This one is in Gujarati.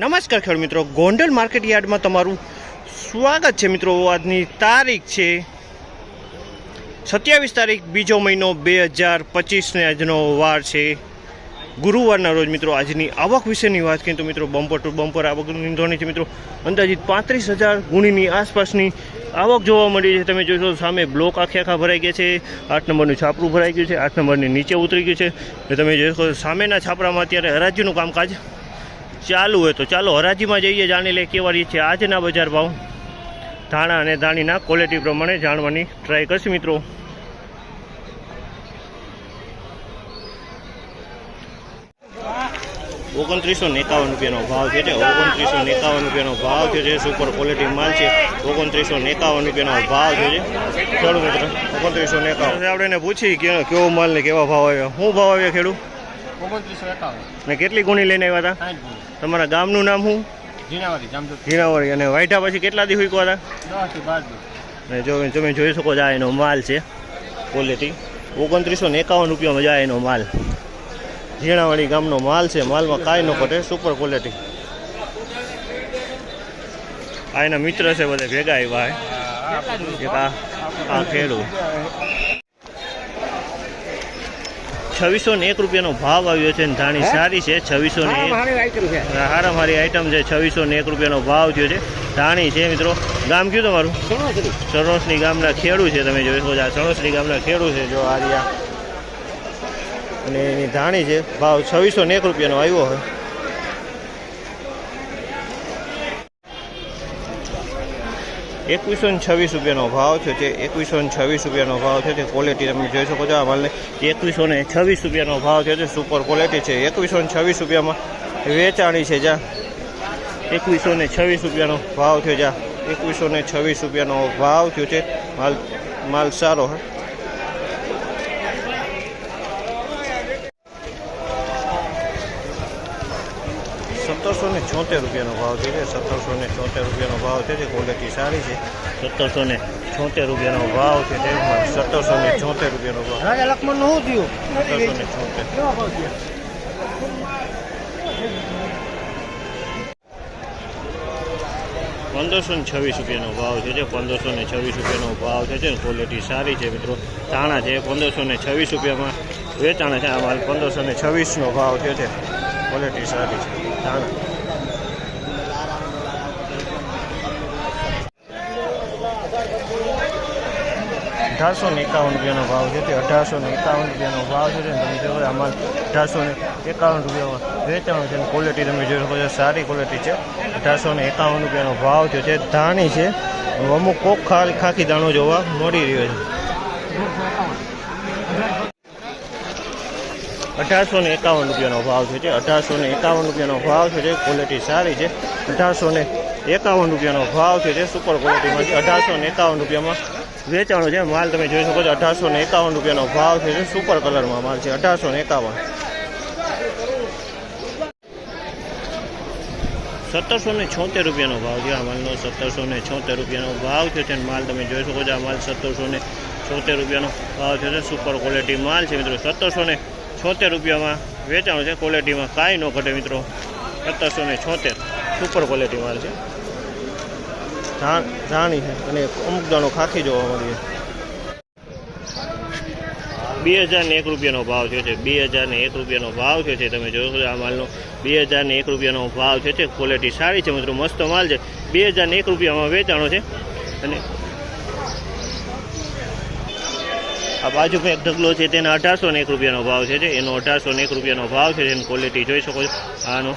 નમસ્કાર ખેડૂત મિત્રો. ગોંડલ માર્કેટ યાર્ડમાં તમારું સ્વાગત છે મિત્રો. આજની તારીખ છે સત્યાવીસ તારીખ, બીજો મહિનો બે હજાર પચીસને આજનો વાર છે. ગુરુવારના રોજ મિત્રો આજની આવક વિશેની વાત કરીએ તો મિત્રો બમ્પર ટુ બમ્પર આવક નોંધવાની છે મિત્રો અંદાજિત પાંત્રીસ હજાર ગુણીની આસપાસની આવક જોવા મળી છે. તમે જોશો સામે બ્લોક આખે આખા ભરાઈ ગયા છે. આઠ નંબરનું છાપરું ભરાઈ ગયું છે. આઠ નંબરની નીચે ઉતરી ગયું છે. તમે જોશો સામેના છાપરામાં અત્યારે હરાજીનું કામકાજ ચાલુ હોય તો ચાલો હરાજીમાં જઈએ, જાણી લે કેવા રહી છે આજના બજાર ભાવ. ધાણા અને ધાણીના ક્વોલિટી પ્રમાણે જાણવાની ટ્રાય કરશ મિત્રો. ઓગણત્રીસો એકાવન રૂપિયાનો ભાવ છે ઓગણત્રીસો એકાવન રૂપિયાનો ભાવ છે જે સુપર ક્વોલિટી માલ છે. ઓગણત્રીસો એકાવન રૂપિયાનો ભાવ છે જે. ખેડૂત મિત્ર, ઓગણત્રીસો એકાવન આપણે એને પૂછી કેવો માલ ને કેવા ભાવ આવ્યા? શું ભાવ આવ્યા ખેડૂત? ઓગણત્રીસો એકાવન. ને કેટલી ગુણી લઈને આવ્યા હતા? તમારા ગામનું નામ શું? જીનાવારી અને વાઈઠા પછી કેટલા દી હુકવા હતા? દસથી બાર દિવસ. અને જો તમે જોઈ શકો છો આ એનો માલ છે ક્વોલિટી ઓગણત્રીસો ને એકાવન રૂપિયામાં જાય એનો માલ. ઝીણાવાડી ગામનો માલ છે. માલમાં કાંઈ ન ઘટે સુપર ક્વોલિટી આ એના મિત્ર છે બધા ભેગા આવ્યા આ ખેડૂત. છવ્વીસો ને એક રૂપિયાનો ભાવ આવ્યો છે ધાણી સારી છે છવ્વીસો ને હારા મારી આઈટમ છે છવ્વીસો ને એક રૂપિયાનો ભાવ થયો છે. ધાણી છે મિત્રો. ગામ કયું તમારું? સણોસની ગામના ખેડૂ છે તમે જોઈ શકો છો. આ સણોસની ગામના ખેડૂ છે જો આ અને એની ધાણી છે ભાવ છવ્વીસો ને એક રૂપિયાનો આવ્યો હોય. એકવીસો ને છવ્વીસ રૂપિયાનો ભાવ છે. એકવીસો ને છવ્વીસ રૂપિયાનો ભાવ છે. ક્વોલિટી તમે જોઈ શકો છો આ માલને. એકવીસો ને છવ્વીસ રૂપિયાનો ભાવ છે. સુપર ક્વોલિટી છે. એકવીસો ને છવ્વીસ રૂપિયામાં વેચાણી છે જ્યાં એકવીસો ને છવ્વીસ રૂપિયાનો ભાવ થયો જ્યાં એકવીસો ને છવ્વીસ રૂપિયાનો ભાવ થયો છે. માલ માલ સારો, હે સત્તરસો ને છોતેર રૂપિયાનો ભાવ છે સત્તરસો ને છોતેર રૂપિયાનો ભાવ છે જે ક્વોલિટી સારી છે. સત્તરસો ને છોતેર રૂપિયાનો ભાવ છે તે સત્તરસો ને છોતેર રૂપિયાનો ભાવ. રાજા લક્ષ્મણનું શું સત્તરસો ને છોતેર. પંદરસો ને છવ્વીસ રૂપિયાનો ભાવ છે જે પંદરસો ને છવ્વીસ રૂપિયાનો ભાવ છે જે ક્વોલિટી સારી છે મિત્રો. તાણા છે પંદરસો ને છવ્વીસ રૂપિયામાં વેચાણ છે આ માલ પંદરસો ને છવ્વીસનો ભાવ થયો છે ક્વોલિટી સારી છે ધાણા. અઢારસો ને એકાવન રૂપિયાનો ભાવ છે. તે અઢારસો ને એકાવન રૂપિયાનો ભાવ છે તમે જોઈ આ માલ અઢારસો ને એકાવન રૂપિયામાં વેચાણો છે ક્વોલિટી તમે જોઈ શકો છો, સારી ક્વોલિટી છે. અઢારસો ને એકાવન રૂપિયાનો ભાવ થયો છે. ધાણી છે. અમુક કોક ખાલી ખાખી દાણો જોવા મળી રહ્યો છે. અઢારસો ને એકાવન રૂપિયાનો ભાવ છે. અઢારસો ને એકાવન રૂપિયાનો ભાવ છે. ક્વોલિટી સારી છે. અઢારસો ને એકાવન રૂપિયાનો ભાવ છે. સુપર ક્વોલિટીમાં છે. અઢારસો ને એકાવન રૂપિયામાં વેચાણો છે. માલ તમે જોઈ શકો છો, અઢારસો ને એકાવન રૂપિયાનો ભાવ છે સુપર કલરમાં માલ છે, અઢારસો ને એકાવન. સત્તરસો ને છોતેર રૂપિયાનો ભાવ છે આ માલનો, સત્તરસો ને છોતેર રૂપિયાનો ભાવ થયો છે માલ તમે જોઈ શકો છો, આ માલ સત્તરસો ને છોતેર રૂપિયાનો ભાવ થયો છે સુપર ક્વોલિટી માલ છે મિત્રો. સત્તરસો ને છોતેર રૂપિયામાં વેચાણો છે ક્વોલિટીમાં કાંઈ ન ઘટે મિત્રો. સત્તરસો ને છોતેર સુપર ક્વોલિટી માલ છે. ધાણી છે. અને અમુક દાણો ખાખી જોવા મળીએ. બે હજાર ને એક રૂપિયાનો ભાવ થયો છે બે હજાર ને એક રૂપિયાનો ભાવ થયો છે તમે જોશો આ માલનો. બે હજાર ને એક રૂપિયાનો ભાવ થયો છે ક્વોલિટી સારી છે મિત્રો. મસ્ત માલ છે. બે હજાર ને એક રૂપિયામાં વેચાણો છે. અને આ બાજુમાં એક ઢગલો છે તેના અઢારસો એક રૂપિયાનો ભાવ છે એનો અઢારસો એક રૂપિયાનો ભાવ છે એની ક્વોલિટી જોઈ શકો છો. આનો